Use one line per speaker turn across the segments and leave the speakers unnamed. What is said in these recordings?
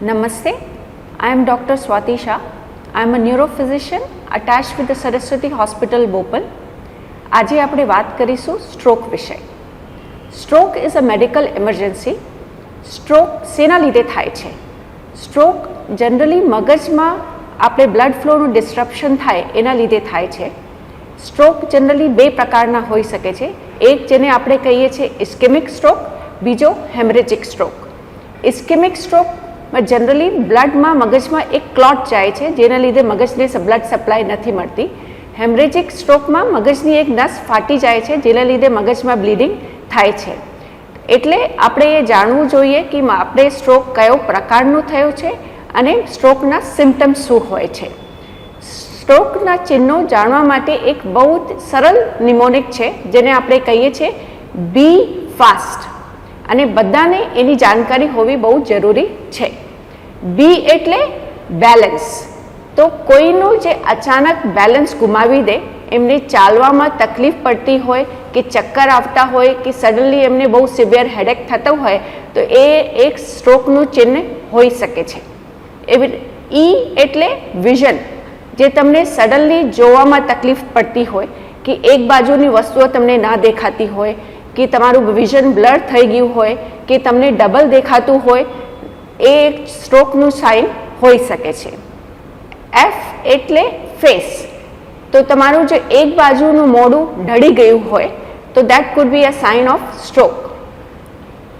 Namaste. I am Dr. Swati Shah. I am a neurophysician attached with the Saraswati Hospital, Bhopal. આજે આપણે વાત કરીશું stroke વિશે stroke is a medical emergency stroke શેના લીધે થાય છે સ્ટ્રોક જનરલી મગજમાં આપણે બ્લડ ફ્લોનું ડિસ્ટ્રપ્શન થાય એના લીધે થાય છે સ્ટ્રોક જનરલી બે પ્રકારના હોઈ શકે છે એક જેને આપણે કહીએ છીએ ઇસ્કેમિક સ્ટ્રોક બીજો હેમરેજિક સ્ટ્રોક ઇસ્કેમિક સ્ટ્રોકમાં જનરલી બ્લડમાં મગજમાં એક ક્લોટ જાય છે, જેના લીધે મગજને બ્લડ સપ્લાય નથી મળતી. હેમરેજિક સ્ટ્રોકમાં મગજની એક નસ ફાટી જાય છે, જેના લીધે મગજમાં બ્લીડિંગ થાય છે. એટલે આપણે એ જાણવું જોઈએ કે આપણે સ્ટ્રોક કયો પ્રકારનો થયો છે અને સ્ટ્રોકના સિમ્ટમ્સ શું હોય છે. સ્ટ્રોકના ચિહ્નો જાણવા માટે એક બહુ જ સરળ નિમોનિક છે, જેને આપણે કહીએ છીએ બી ફાસ્ટ અને બધાને એની જાણકારી હોવી બહુ જરૂરી છે. બી એટલે બેલેન્સ તો કોઈનું જે અચાનક બેલેન્સ ગુમાવી દે, એમને ચાલવામાં તકલીફ પડતી હોય કે ચક્કર આવતા હોય કે સડનલી એમને બહુ સિવિયર હેડેક થતો હોય, તો એ એક સ્ટ્રોકનું ચિહ્ન હોઈ શકે છે. એવી ઈ એટલે વિઝન જે તમને સડનલી જોવામાં તકલીફ પડતી હોય, કે એક બાજુની વસ્તુઓ તમને ના દેખાતી હોય, કે તમારું વિઝન બ્લર થઈ ગયું હોય, કે તમને ડબલ દેખાતું હોય એ એક સ્ટ્રોકનું સાઇન હોઈ શકે છે. એફ એટલે ફેસ તો તમારું જે એક બાજુનું મોઢું ઢળી ગયું હોય, તો that could be a sign of stroke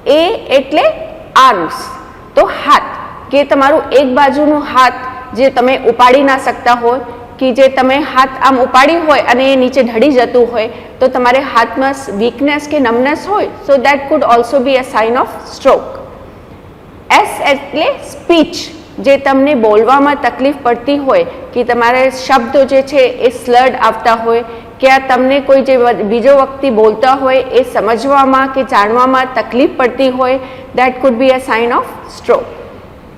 A એટલે આર્મ્સ તો હાથ. કે તમારું એક બાજુનું હાથ જે તમે ઉપાડી ના શકતા હોય, કે જે તમે હાથ આમ ઉપાડી હોય અને એ નીચે ઢળી જતું હોય, તો તમારે હાથમાં વીકનેસ કે નમનેસ હોય so that could also be a sign of stroke S એટલે સ્પીચ. જે તમને બોલવામાં તકલીફ પડતી હોય, કે તમારે શબ્દો જે છે એ સ્લડ આવતા હોય, કે આ તમને કોઈ જે બીજો વ્યક્તિ બોલતા હોય એ સમજવામાં કે જાણવામાં તકલીફ પડતી હોય that could be a sign of stroke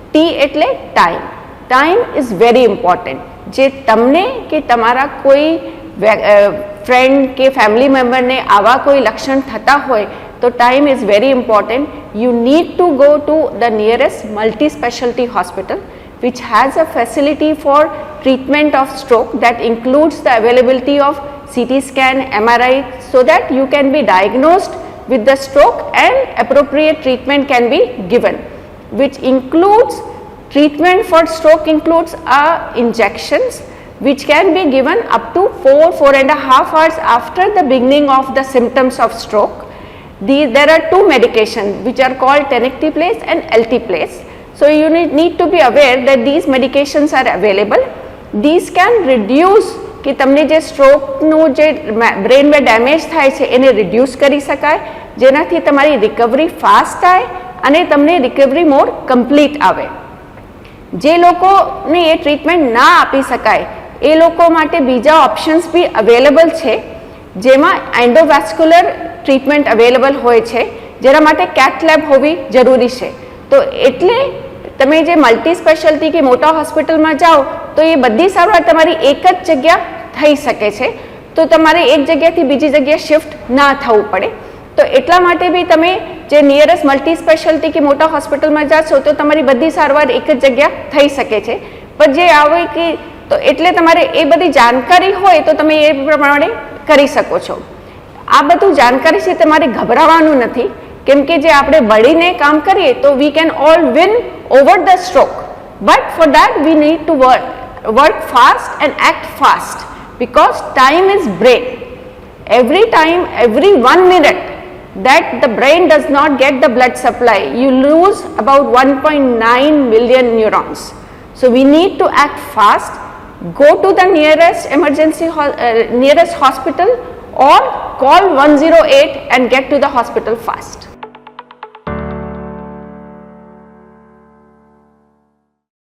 T એટલે time time is very important જે તમને કે તમારા કોઈ ફ્રેન્ડ કે ફેમિલી મેમ્બરને આવા કોઈ લક્ષણ થતા હોય So time is very important. You need to go to the nearest multi-specialty hospital which has a facility for treatment of stroke that includes the availability of CT scan, MRI so that you can be diagnosed with the stroke and appropriate treatment can be given which includes treatment for stroke includes uh, injections which can be given up to 4, 4 and a half hours after the beginning of the symptoms of stroke these, there are two medications which are called tenecteplase and alteplase. So you need, need to be aware that these medications are available. These can reduce કે તમને જે સ્ટ્રોકનું જે બ્રેનમાં damage થાય છે એને reduce કરી શકાય જેનાથી તમારી રિકવરી ફાસ્ટ થાય અને તમને રિકવરી મોર કમ્પ્લીટ આવે જે લોકોને એ ટ્રીટમેન્ટ ના આપી શકાય એ લોકો માટે બીજા ઓપ્શન્સ બી અવેલેબલ છે જેમાં એન્ડોવેસ્ક્યુલર ટ્રીટમેન્ટ અવેલેબલ હોય છે, જેના માટે કેટ લેબ હોવી જરૂરી છે. તો એટલે તમે જે મલ્ટી સ્પેશિયાલિટી કે મોટા હોસ્પિટલમાં જાઓ, તો એ બધી સારવાર તમારી એક જ જગ્યા થઈ શકે છે. તો તમારે એક જગ્યાથી બીજી જગ્યાએ શિફ્ટ ના થવું પડે. તો એટલા માટે બી તમે જે નિયરેસ્ટ મલ્ટી સ્પેશિયાલિટી કે મોટા હોસ્પિટલમાં જાશો તો તમારી બધી સારવાર એક જ જગ્યા થઈ શકે છે. પણ જે આવે કે, તો એટલે તમારે એ બધી જાણકારી હોય, તો તમે એ પ્રમાણે કરી શકો છો. આ બધું જાણકારી છે તમારે ગભરાવાનું નથી કેમ કે જે આપણે બળીને કામ કરીએ તો we can all win over the stroke but for that we need to work work fast and act fast because time is brain every time every one minute that the brain does not get the blood supply you lose about 1.9 million neurons so we need to act fast go to the nearest emergency ho- uh, nearest hospital or call 108 and get to the hospital fast